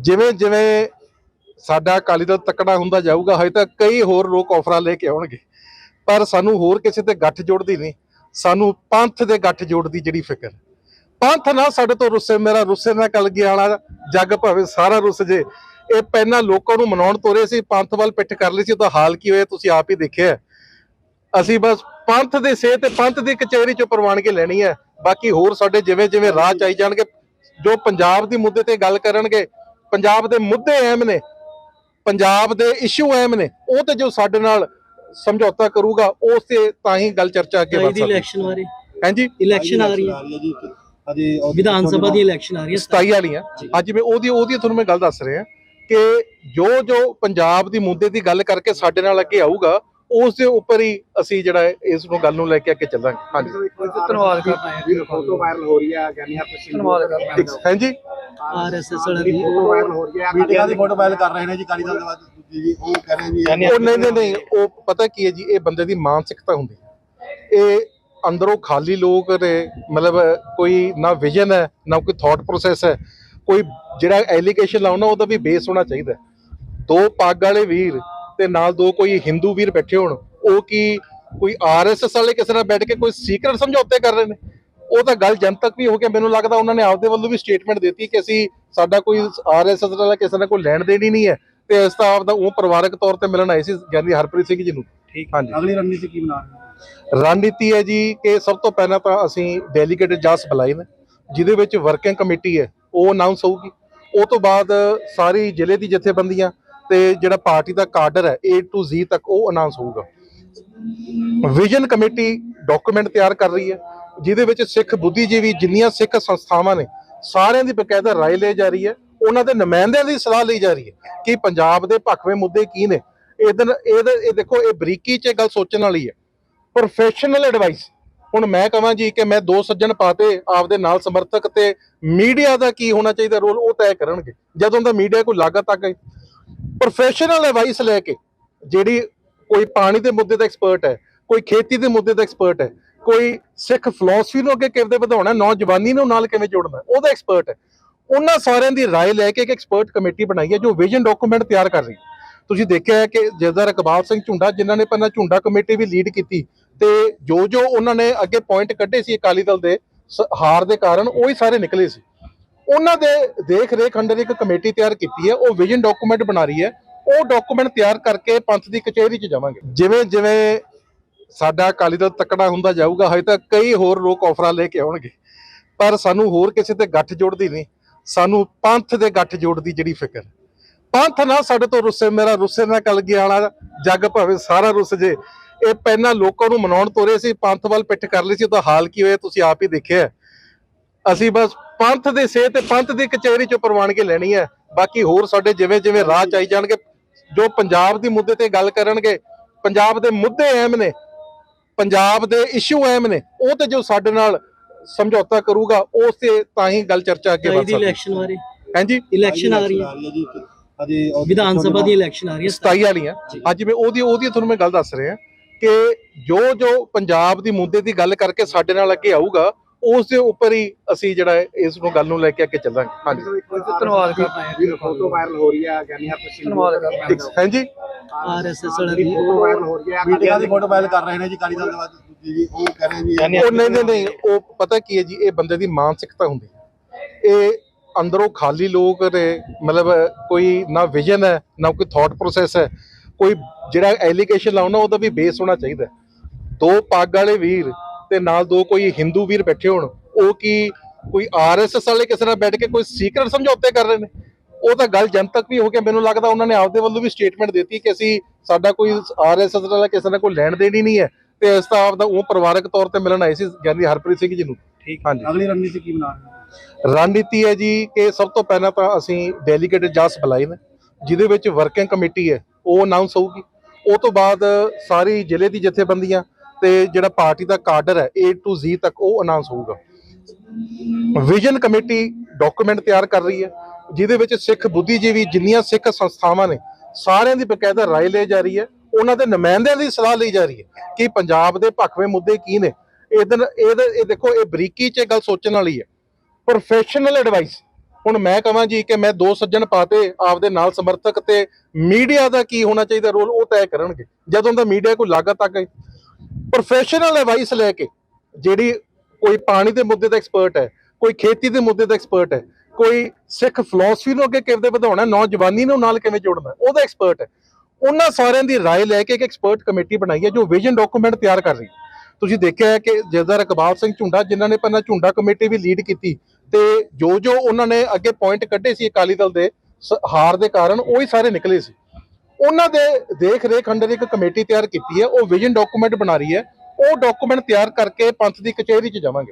ਜਿਵੇਂ ਜਿਵੇਂ ਸਾਡਾ ਅਕਾਲੀ ਦਲ ਤਕੜਾ ਹੁੰਦਾ ਜਾਊਗਾ, ਹਜੇ ਤਾਂ ਕਈ ਹੋਰ ਲੋਕ ਆਫਰਾਂ ਲੈ ਕੇ ਆਉਣਗੇ। ਪਰ ਸਾਨੂੰ ਹੋਰ ਕਿਸੇ ਤੇ ਗੱਠ ਜੋੜਦੀ ਨਹੀਂ। ਸਾਨੂੰ ਪੰਥ ਦੇ ਗੱਠ ਜੋੜਦੀ ਜਿਹੜੀ ਫਿਕਰ। ਪੰਥ ਨਾ ਸਾਡੇ ਤੋਂ ਰੁੱਸੇ, ਮੇਰਾ ਰੁੱਸੇ ਨਾਲ ਕਲ ਗਿਆ ਵਾਲਾ ਜੱਗ ਭਾਵੇਂ ਸਾਰਾ ਰੁੱਸ ਜੇ। ਇਹ ਪਹਿਲਾਂ ਲੋਕਾਂ ਨੂੰ ਮਨਾਉਣ ਤੋਰੇ ਸੀ, ਪੰਥ ਵੱਲ ਪਿੱਠ ਕਰ ਲਈ ਸੀ, ਉਹਦਾ ਹਾਲ ਕੀ ਹੋਇਆ ਤੁਸੀਂ ਆਪ ਹੀ ਦੇਖਿਆ। ਅਸੀਂ ਬਸ ਪੰਥ ਦੇ ਸੇ ਤੇ ਪੰਥ ਦੀ ਕਚਹਿਰੀ ਚੋਂ ਪ੍ਰਵਾਨਗੀ ਲੈਣੀ ਹੈ। ਬਾਕੀ ਹੋਰ ਸਾਡੇ ਜਿਵੇਂ ਜਿਵੇਂ ਰਾਹ ਚਾਈ ਜਾਣਗੇ, ਜੋ ਪੰਜਾਬ ਦੀ ਮੁੱਦੇ ਤੇ ਗੱਲ ਕਰਨਗੇ ਪੰਜਾਬ ਦੇ ਮੁੱਦੇ ਅਹਿਮ ਨੇ ਪੰਜਾਬ ਦੇ ਇਸ਼ੂ ਅਹਿਮ ਨੇ ਉਹ ਤੇ ਜੋ ਸਾਡੇ ਨਾਲ ਸਮਝੌਤਾ ਕਰੂਗਾ ਉਸ ਤੇ ਤਾਂ ਹੀ ਗੱਲ ਚਰਚਾ ਅੱਗੇ ਵਧ ਸਕਦੀ। ਇਲੈਕਸ਼ਨ ਆ ਰਹੀ। ਹਾਂਜੀ? ਇਲੈਕਸ਼ਨ ਆ ਰਹੀ ਹੈ। ਅਜੇ ਵਿਧਾਨ ਸਭਾ ਦੀ ਇਲੈਕਸ਼ਨ ਆ ਰਹੀ ਹੈ 27 ਵਾਲੀਆਂ। ਅੱਜ ਮੈਂ ਉਹਦੀ ਉਹਦੀ ਤੁਹਾਨੂੰ ਮੈਂ ਗੱਲ ਦੱਸ ਰਿਹਾ ਕਿ ਜੋ ਜੋ ਪੰਜਾਬ ਦੀ ਮੁੱਦੇ ਦੀ ਗੱਲ ਕਰਕੇ ਸਾਡੇ ਨਾਲ ਅੱਗੇ ਆਊਗਾ ਉਸ ਦੇ ਉੱਪਰ ਹੀ ਅਸੀਂ ਜਿਹੜਾ ਇਸ ਨੂੰ ਗੱਲ ਨੂੰ ਲੈ ਕੇ ਅੱਗੇ ਚੱਲਾਂਗੇ। ਹਾਂਜੀ। ਧੰਨਵਾਦ ਕਰਦਾ ਹਾਂ ਜੀ। ਫੋਟੋ ਵਾਇਰਲ ਹੋ ਰਹੀ ਹੈ ਗਿਆਨੀ ਹਰਪ੍ਰੀਤ ਸਿੰਘ ਧੰਨਵਾਦ ਕਰਦਾ ਇੱਕ- ਹਾਂਜੀ। ਆਰਐਸਐਸ ਵਾਲਾ ਦੀ ਫੋਟੋ ਵਾਇਰਲ ਹੋ ਰਹੀ ਹੈ। ਮੀਡੀਆ ਦੀ ਫੋਟੋ ਵਾਇਰਲ ਕਰ ਰਹੇ ਨੇ ਜੀ ਕਾਲੀ ਦਲ ਦੇ ਬਾਅਦ ਦੂਜੀ ਜੀ ਉਹ ਕਹਿ ਰਹੇ ਜੀ ਉਹ ਨਹੀਂ ਨਹੀਂ ਨਹੀਂ ਉਹ ਪਤਾ ਕੀ ਹੈ ਜੀ ਇਹ ਬੰਦੇ ਦੀ ਮਾਨਸਿਕਤਾ ਹੁੰਦੀ ਹੈ। ਇਹ ਅੰਦਰੋਂ ਖਾਲੀ ਲੋਕ ਨੇ ਮਤਲਬ ਕੋਈ ਨਾ ਵਿਜ਼ਨ ਹੈ ਨਾ ਕੋਈ ਥਾਟ ਪ੍ਰੋਸੈਸ ਹੈ। ਕੋਈ ਜਿਹੜਾ ਐਲੀਗੇਸ਼ਨ ਲਾਉਣਾ ਉਹਦਾ ਵੀ ਬੇਸ ਹੋਣਾ ਚਾਹੀਦਾ। ਦੋ ਪੱਗ ਵਾਲੇ ਵੀਰ ਤੇ ਨਾਲ ਦੋ ਕੋਈ ਹਿੰਦੂ ਵੀਰ ਬੈਠੇ ਹੋਣ ਉਹ ਕੀ ਕੋਈ ਆਰਐਸਐਸ ਵਾਲੇ ਕਿਸੇ ਨਾਲ ਬੈਠ ਕੇ ਕੋਈ ਸੀਕ੍ਰੇਟ ਸਮਝੌਤੇ ਕਰ ਰਹੇ ਨੇ? ਉਹ ਤਾਂ ਗੱਲ ਜਨਤਕ ਵੀ ਹੋ ਗਿਆ ਮੈਨੂੰ ਲੱਗਦਾ ਉਹਨਾਂ ਨੇ ਆਪਦੇ ਵੱਲੋਂ ਵੀ ਸਟੇਟਮੈਂਟ ਦਿੱਤੀ ਕਿ ਅਸੀਂ ਸਾਡਾ ਕੋਈ ਆਰਐਸਐਸ ਨਾਲ ਕਿਸੇ ਨਾਲ ਕੋਈ ਲੈਣ ਦੇਣ ਹੀ ਨਹੀਂ ਹੈ। ਤੇ ਇਸ ਤਾਂ ਆਪਦਾ ਉਹ ਪਰਿਵਾਰਕ ਤੌਰ ਤੇ ਮਿਲਣ ਆਏ ਸੀ ਗਿਆਨੀ ਹਰਪ੍ਰੀਤ ਸਿੰਘ ਜੀ ਨੂੰ। ਠੀਕ ਹਾਂਜੀ। ਅਗਲੀ ਰਣਨੀਤੀ ਕੀ ਬਣਾ ਰਹੇ ਰਣਨੀਤੀ ਹੈ ਜੀ ਕਿ ਸਭ ਤੋਂ ਪਹਿਲਾਂ ਤਾਂ ਅਸੀਂ ਡੈਲੀਗੇਟ ਜਸ ਬੁਲਾਏ ਨੇ ਜਿਹਦੇ ਵਿੱਚ ਵਰਕਿੰਗ ਕਮੇਟੀ ਹੈ ਉਹ ਅਨਾਉਂਸ ਹੋਊਗੀ। ਉਹ ਤੋਂ ਬਾਅਦ ਸਾਰੀ ਜ਼ਿਲ੍ਹੇ ਦੀ ਜਥੇਬੰਦੀਆਂ ਤੇ ਜਿਹੜਾ ਪਾਰਟੀ ਦਾ ਕਾਡਰ ਹੈ, A to Z ਤੱਕ ਉਹ ਅਨਾਉਂਸ ਹੋਊਗਾ। ਵਿਜ਼ਨ ਕਮੇਟੀ ਡਾਕੂਮੈਂਟ ਤਿਆਰ ਕਰ ਰਹੀ ਹੈ, ਜਿਹਦੇ ਵਿੱਚ ਸਿੱਖ ਬੁੱਧੀਜੀਵੀ ਜਿੰਨੀਆਂ ਸਿੱਖ ਸੰਸਥਾਵਾਂ ਨੇ, ਸਾਰਿਆਂ ਦੀ ਬਕਾਇਦਾ ਰਾਏ ਲਈ ਜਾ ਰਹੀ ਹੈ, ਉਹਨਾਂ ਦੇ ਨੁਮਾਇੰਦਿਆਂ ਦੀ ਸਲਾਹ ਲਈ ਜਾ ਰਹੀ ਹੈ ਕਿ ਪੰਜਾਬ ਦੇ ਭਖਵੇਂ ਮੁੱਦੇ ਕੀ ਨੇ। ਇਹਦੇ ਇਹਦੇ ਇਹ ਦੇਖੋ, ਇਹ ਬਰੀਕੀ 'ਚ ਇਹ ਗੱਲ ਸੋਚਣ ਵਾਲੀ ਹੈ। ਪ੍ਰੋਫੈਸ਼ਨਲ ਐਡਵਾਈਸ ਹੁਣ ਮੈਂ ਕਹਾਂ ਜੀ ਕਿ ਮੈਂ ਦੋ ਸੱਜਣ ਪਾਤੇ ਆਪਦੇ ਨਾਲ ਸਮਰਥਕ ਤੇ ਮੀਡੀਆ ਦਾ ਕੀ ਹੋਣਾ ਚਾਹੀਦਾ ਰੋਲ ਉਹ ਤੈਅ ਕਰਨਗੇ। ਜਦੋਂ ਦਾ ਮੀਡੀਆ ਕੋਈ ਲਾਗਤ ਆ ਤੱਕ ਪ੍ਰੋਫੈਸ਼ਨਲ ਐਡਵਾਈਸ ਲੈ ਕੇ ਜਿਹੜੀ ਕੋਈ ਪਾਣੀ ਦੇ ਮੁੱਦੇ ਦਾ ਐਕਸਪਰਟ ਹੈ ਕੋਈ ਖੇਤੀ ਦੇ ਮੁੱਦੇ ਦਾ ਐਕਸਪਰਟ ਹੈ ਕੋਈ ਸਿੱਖ ਫਿਲਾਸਫੀ ਨੂੰ ਅੱਗੇ ਕਿਵੇਂ ਵਧਾਉਣਾ ਨੌਜਵਾਨੀ ਨੂੰ ਨਾਲ ਕਿਵੇਂ ਜੋੜਨਾ ਉਹਦਾ ਐਕਸਪਰਟ ਹੈ ਉਹਨਾਂ ਸਾਰਿਆਂ ਦੀ رائے ਲੈ ਕੇ ਇੱਕ ਐਕਸਪਰਟ ਕਮੇਟੀ ਬਣਾਈ ਹੈ ਜੋ ਵਿਜ਼ਨ ਡਾਕੂਮੈਂਟ ਤਿਆਰ ਕਰ ਰਹੀ ਹੈ ਤੁਸੀਂ ਦੇਖਿਆ ਹੈ ਕਿ ਜਸਦਾਰ ਇਕਬਾਲ ਸਿੰਘ ਝੁੰਡਾ ਜਿਨ੍ਹਾਂ ਨੇ ਪਹਿਲਾਂ ਝੁੰਡਾ ਕਮੇਟੀ ਵੀ ਲੀਡ ਕੀਤੀ ਤੇ ਜੋ ਜੋ ਉਹਨਾਂ ਨੇ ਅੱਗੇ ਪੁਆਇੰਟ ਕੱਢੇ ਸੀ ਅਕਾਲੀ ਦਲ ਦੇ ਸ- ਹਾਰ ਦੇ ਕਾਰਨ ਉਹ ਹੀ ਸਾਰੇ ਨਿਕਲੇ ਸੀ ਉਹਨਾਂ ਦੇ ਦੇਖ ਰੇਖ ਅੰਡਰ ਇੱਕ ਕਮੇਟੀ ਤਿਆਰ ਕੀਤੀ ਹੈ, ਉਹ ਵਿਜ਼ਨ ਡਾਕੂਮੈਂਟ ਬਣਾ ਰਹੀ ਹੈ। ਉਹ ਡਾਕੂਮੈਂਟ ਤਿਆਰ ਕਰਕੇ ਪੰਥ ਦੀ ਕਚਹਿਰੀ 'ਚ ਜਾਵਾਂਗੇ। ਜਿਵੇਂ ਜਿਵੇਂ ਸਾਡਾ ਅਕਾਲੀ ਦਲ ਤਕੜਾ ਹੁੰਦਾ ਜਾਊਗਾ, ਹਜੇ ਤਾਂ ਕਈ ਹੋਰ ਲੋਕ ਆਫਰਾਂ ਲੈ ਕੇ ਆਉਣਗੇ। ਪਰ ਸਾਨੂੰ ਹੋਰ ਕਿਸੇ ਤੇ ਗੱਠ ਜੋੜਦੀ ਨਹੀਂ। ਸਾਨੂੰ ਪੰਥ ਦੇ ਗੱਠ ਜੋੜਦੀ ਜਿਹੜੀ ਫਿਕਰ। ਪੰਥ ਨਾ ਸਾਡੇ ਤੋਂ ਰੁੱਸੇ, ਮੇਰਾ ਰੁੱਸੇ ਨਾਲ ਕਲ ਗਿਆ ਵਾਲਾ ਜੱਗ ਭਾਵੇਂ ਸਾਰਾ ਰੁੱਸ ਜੇ। ਇਹ ਪਹਿਲਾਂ ਲੋਕਾਂ ਨੂੰ ਮਨਾਉਣ ਤੋਰੇ ਸੀ, ਪੰਥ ਵੱਲ ਪਿੱਠ ਕਰ ਲਈ ਸੀ ਤਾਂ ਹਾਲ ਕੀ ਹੋਇਆ, ਤੁਸੀਂ ਆਪ ਹੀ ਦੇਖਿਆ। ਅਸੀਂ ਬਸ ਪੰਥ ਦੇ ਸੇ ਤੇ ਪੰਥ ਦੀ ਕਚਹਿਰੀ ਚੋਂ ਪ੍ਰਵਾਨਗੀ ਲੈਣੀ ਹੈ। ਬਾਕੀ ਹੋਰ ਸਾਡੇ ਜਿਵੇਂ ਜਿਵੇਂ ਰਾਹ ਚਾਈ ਜਾਣਗੇ ਜੋ ਪੰਜਾਬ ਦੀ ਮੁੱਦੇ ਤੇ ਗੱਲ ਕਰਨਗੇ ਪੰਜਾਬ ਦੇ ਮੁੱਦੇ ਅਹਿਮ ਨੇ ਪੰਜਾਬ ਦੇ ਇਸ਼ੂ ਅਹਿਮ ਨੇ ਉਹ ਤੇ ਜੋ ਸਾਡੇ ਨਾਲ ਸਮਝੌਤਾ ਕਰੂਗਾ ਉਸ ਤੇ ਤਾਂ ਹੀ ਗੱਲ ਚਰਚਾ ਅੱਗੇ ਵਧ ਸਕਦੀ ਹੈ। ਇਲੈਕਸ਼ਨ ਹਾਂਜੀ? ਇਲੈਕਸ਼ਨ ਆ ਰਹੀ ਹੈ। ਅਜੇ ਵਿਧਾਨ ਸਭਾ ਦੀ ਇਲੈਕਸ਼ਨ ਆ ਰਹੀ ਹੈ 27 ਵਾਲੀਆਂ ਅੱਜ ਮੈਂ ਉਹਦੀ ਉਹਦੀ ਤੁਹਾਨੂੰ ਮੈਂ ਗੱਲ ਦੱਸ ਰਿਹਾ ਕਿ ਜੋ ਜੋ ਪੰਜਾਬ ਦੀ ਮੁੱਦੇ ਦੀ ਗੱਲ ਕਰਕੇ ਸਾਡੇ ਨਾਲ ਅੱਗੇ ਆਊਗਾ ਉਸ ਦੇ ਉੱਪਰ ਹੀ ਅਸੀਂ ਜਿਹੜਾ ਇਸ ਨੂੰ ਗੱਲ ਨੂੰ ਲੈ ਕੇ ਅੱਗੇ ਚੱਲਾਂਗੇ। ਹਾਂਜੀ। ਧੰਨਵਾਦ ਕਰਦਾ ਹਾਂ ਜੀ। ਫੋਟੋ ਵਾਇਰਲ ਹੋ ਰਹੀ ਹੈ ਗਿਆਨੀ ਹਰਪ੍ਰੀਤ ਸਿੰਘ ਧੰਨਵਾਦ ਕਰਦਾ ਹਾਂ। ਇੱਕ- ਹਾਂਜੀ। ਆਰਐਸਐਸ ਵਾਲਾ ਦੀ ਫੋਟੋ ਵਾਇਰਲ ਹੋ ਰਹੀ ਹੈ ਮੀਡੀਆ ਦੀ ਫੋਟੋ ਵਾਇਰਲ ਕਰ ਰਹੇ ਨੇ ਜੀ ਕਾਲੀ ਦਲ ਦੇ ਬਾਅਦ ਦੂਜੀ ਜੀ ਉਹ ਕਹਿ ਰਹੇ ਜੀ ਉਹ ਨਹੀਂ ਨਹੀਂ ਨਹੀਂ ਉਹ ਪਤਾ ਕੀ ਹੈ ਜੀ ਇਹ ਬੰਦੇ ਦੀ ਮਾਨਸਿਕਤਾ ਹੁੰਦੀ ਹੈ। ਇਹ ਅੰਦਰੋਂ ਖਾਲੀ ਲੋਕ ਨੇ ਮਤਲਬ ਕੋਈ ਨਾ ਵਿਜ਼ਨ ਹੈ ਨਾ ਕੋਈ ਥਾਟ ਪ੍ਰੋਸੈਸ ਹੈ। ਕੋਈ ਜਿਹੜਾ ਐਲੀਗੇਸ਼ਨ ਲਾਉਣਾ ਉਹਦਾ ਵੀ ਬੇਸ ਹੋਣਾ ਚਾਹੀਦਾ। ਦੋ ਪੱਗ ਵਾਲੇ ਵੀਰ ਤੇ ਨਾਲ ਦੋ ਕੋਈ ਹਿੰਦੂ ਵੀਰ ਬੈਠੇ ਹੋਣ ਉਹ ਕੀ ਕੋਈ ਆਰਐਸਐਸ ਵਾਲੇ ਕਿਸੇ ਨਾਲ ਬੈਠ ਕੇ ਕੋਈ ਸੀਕ੍ਰੇਟ ਸਮਝੌਤੇ ਕਰ ਰਹੇ ਨੇ? ਉਹ ਤਾਂ ਗੱਲ ਜਨਤਕ ਵੀ ਹੋ ਗਿਆ ਮੈਨੂੰ ਲੱਗਦਾ ਉਹਨਾਂ ਨੇ ਆਪਦੇ ਵੱਲੋਂ ਵੀ ਸਟੇਟਮੈਂਟ ਦਿੱਤੀ ਕਿ ਅਸੀਂ ਸਾਡਾ ਕੋਈ ਆਰਐਸਐਸ ਨਾਲ ਕਿਸੇ ਨਾਲ ਕੋਈ ਲੈਣ ਦੇਣ ਹੀ ਨਹੀਂ ਹੈ ਤੇ ਇਸ ਤਾਂ ਆਪਦਾ ਉਹ ਪਰਿਵਾਰਕ ਤੌਰ ਤੇ ਮਿਲਣ ਆਏ ਸੀ ਗਿਆਨੀ ਹਰਪ੍ਰੀਤ ਸਿੰਘ ਜੀ ਨੂੰ। ਠੀਕ। ਹਾਂਜੀ। ਅਗਲੀ ਰਣਨੀਤੀ ਕੀ ਬਣਾ ਰਹੇ ਹੋ? ਰਣਨੀਤੀ ਹੈ ਜੀ ਕਿ ਸਭ ਤੋਂ ਪਹਿਲਾਂ ਤਾਂ ਅਸੀਂ ਡੈਲੀਗੇਟ ਜਸ ਬੁਲਾਏ ਨੇ ਜਿਹਦੇ ਵਿੱਚ ਵਰਕਿੰਗ ਕਮੇਟੀ ਹੈ ਉਹ ਅਨਾਉਂਸ ਹੋਊਗੀ। ਉਹ ਤੋਂ ਬਾਅਦ ਸਾਰੀ ਜ਼ਿਲ੍ਹੇ ਦੀ ਜਥੇਬੰਦੀਆਂ ਤੇ ਜਿਹੜਾ ਪਾਰਟੀ ਦਾ ਕਾਡਰ ਹੈ, A to Z ਤੱਕ ਉਹ ਅਨਾਉਂਸ ਹੋਊਗਾ। ਵਿਜ਼ਨ ਕਮੇਟੀ ਡਾਕੂਮੈਂਟ ਤਿਆਰ ਕਰ ਰਹੀ ਹੈ, ਜਿਹਦੇ ਵਿੱਚ ਸਿੱਖ ਬੁੱਧੀਜੀਵੀ ਜਿੰਨੀਆਂ ਸਿੱਖ ਸੰਸਥਾਵਾਂ ਨੇ, ਸਾਰਿਆਂ ਦੀ ਬਕਾਇਦਾ ਰਾਏ ਲਈ ਜਾ ਰਹੀ ਹੈ, ਉਹਨਾਂ ਦੇ ਨੁਮਾਇੰਦਿਆਂ ਦੀ ਸਲਾਹ ਲਈ ਜਾ ਰਹੀ ਹੈ ਕਿ ਪੰਜਾਬ ਦੇ ਭਖਵੇਂ ਮੁੱਦੇ ਕੀ ਨੇ। ਇਹਦੇ ਇਹ ਦੇਖੋ, ਇਹ ਬਰੀਕੀ 'ਚ ਇਹ ਗੱਲ ਸੋਚਣ ਵਾਲੀ ਹੈ। ਪ੍ਰੋਫੈਸ਼ਨਲ ਐਡਵਾਈਸ ਹੁਣ ਮੈਂ ਕਹਾਂ ਜੀ ਕਿ ਮੈਂ ਦੋ ਸੱਜਣ ਪਾਤੇ ਆਪਦੇ ਨਾਲ ਸਮਰਥਕ ਤੇ ਮੀਡੀਆ ਦਾ ਕੀ ਹੋਣਾ ਚਾਹੀਦਾ ਰੋਲ, ਉਹ ਤੈਅ ਕਰਨਗੇ। ਜਦੋਂ ਦਾ ਮੀਡੀਆ ਕੋਈ ਲਾਗਤ ਆ ਤੱਕ ਪ੍ਰੋਫੈਸ਼ਨਲ ਐਡਵਾਈਸ ਲੈ ਕੇ ਜਿਹੜੀ ਕੋਈ ਪਾਣੀ ਦੇ ਮੁੱਦੇ ਦਾ ਐਕਸਪਰਟ ਹੈ ਕੋਈ ਖੇਤੀ ਦੇ ਮੁੱਦੇ ਦਾ ਐਕਸਪਰਟ ਹੈ ਕੋਈ ਸਿੱਖ ਫਿਲਾਸਫੀ ਨੂੰ ਅੱਗੇ ਕਿਵੇਂ ਵਧਾਉਣਾ ਨੌਜਵਾਨੀ ਨੂੰ ਨਾਲ ਕਿਵੇਂ ਜੋੜਨਾ ਉਹਦਾ ਐਕਸਪਰਟ ਹੈ ਉਹਨਾਂ ਸਾਰਿਆਂ ਦੀ رائے ਲੈ ਕੇ ਇੱਕ ਐਕਸਪਰਟ ਕਮੇਟੀ ਬਣਾਈ ਹੈ ਜੋ ਵਿਜ਼ਨ ਡਾਕੂਮੈਂਟ ਤਿਆਰ ਕਰ ਰਹੀ ਹੈ ਤੁਸੀਂ ਦੇਖਿਆ ਹੈ ਕਿ ਜਸਦਾਰ ਇਕਬਾਲ ਸਿੰਘ ਝੁੰਡਾ ਜਿਨ੍ਹਾਂ ਨੇ ਪਹਿਲਾਂ ਝੁੰਡਾ ਕਮੇਟੀ ਵੀ ਲੀਡ ਕੀਤੀ ਤੇ ਜੋ ਜੋ ਉਹਨਾਂ ਨੇ ਅੱਗੇ ਪੁਆਇੰਟ ਕੱਢੇ ਸੀ ਅਕਾਲੀ ਦਲ ਦੇ ਸ- ਹਾਰ ਦੇ ਕਾਰਨ ਉਹ ਹੀ ਸਾਰੇ ਨਿਕਲੇ ਸੀ ਉਹਨਾਂ ਦੇ ਦੇਖ ਰੇਖ ਅੰਡਰ ਇੱਕ ਕਮੇਟੀ ਤਿਆਰ ਕੀਤੀ ਹੈ, ਉਹ ਵਿਜ਼ਨ ਡਾਕੂਮੈਂਟ ਬਣਾ ਰਹੀ ਹੈ, ਉਹ ਡਾਕੂਮੈਂਟ ਤਿਆਰ ਕਰਕੇ ਪੰਥ ਦੀ ਕਚਹਿਰੀ 'ਚ ਜਾਵਾਂਗੇ।